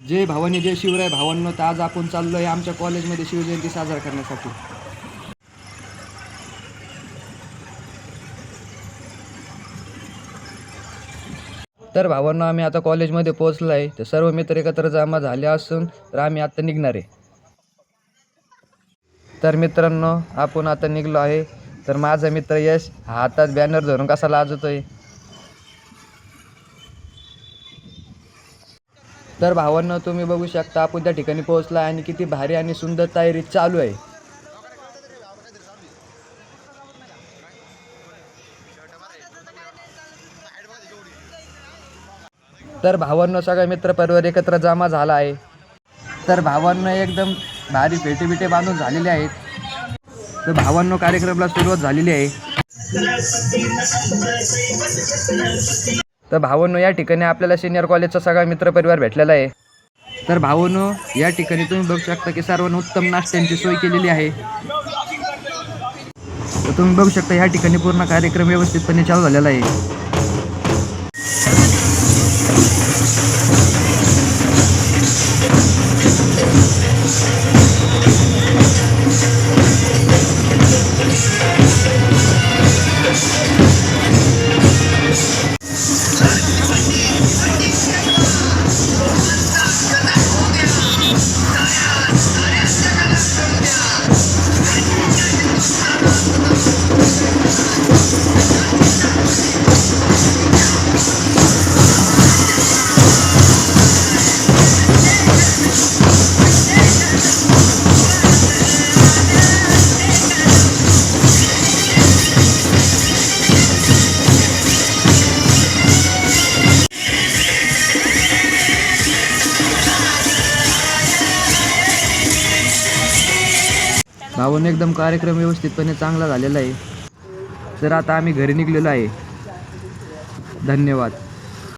जय भावानी जय शिवराय भावांनो तर आज आपण चाललो आहे आमच्या कॉलेजमध्ये शिवजयंती साजरा करण्यासाठी. तर भावांनो आम्ही आता कॉलेजमध्ये पोहोचलो आहे तर सर्व मित्र एकत्र जमा झाले असून तर आम्ही आता निघणार आहे. तर मित्रांनो आपण आता निघलो आहे. तर माझा मित्र यश हा हातात बॅनर धरून कसा लाजतोय? तर भावांना तुम्ही बघू शकता आपण त्या ठिकाणी पोहोचला आणि किती भारी आणि सुंदर तयारी चालू आहे. तर भावांना सगळा मित्र परिवार एकत्र जमा झाला आहे. तर भावांना एकदम भारी फेटे बिटे बांधून झालेले आहेत. तर भावांना कार्यक्रमाला सुरुवात झालेली आहे. तर भावनो या ठिकाणी आपल्याला सिनियर कॉलेजचा सगळा मित्रपरिवार भेटलेला आहे. तर भावनो या ठिकाणी तुम्ही बघू शकता की सर्वांना उत्तम नाश्त्यांची सोय केलेली आहे. तर तुम्ही बघू शकता या ठिकाणी पूर्ण कार्यक्रम व्यवस्थितपणे चालू झालेला आहे. भावानं एकदम कार्यक्रम व्यवस्थितपणे चांगला झालेला आहे. तर आता आम्ही घरी निघलेलो आहे. धन्यवाद.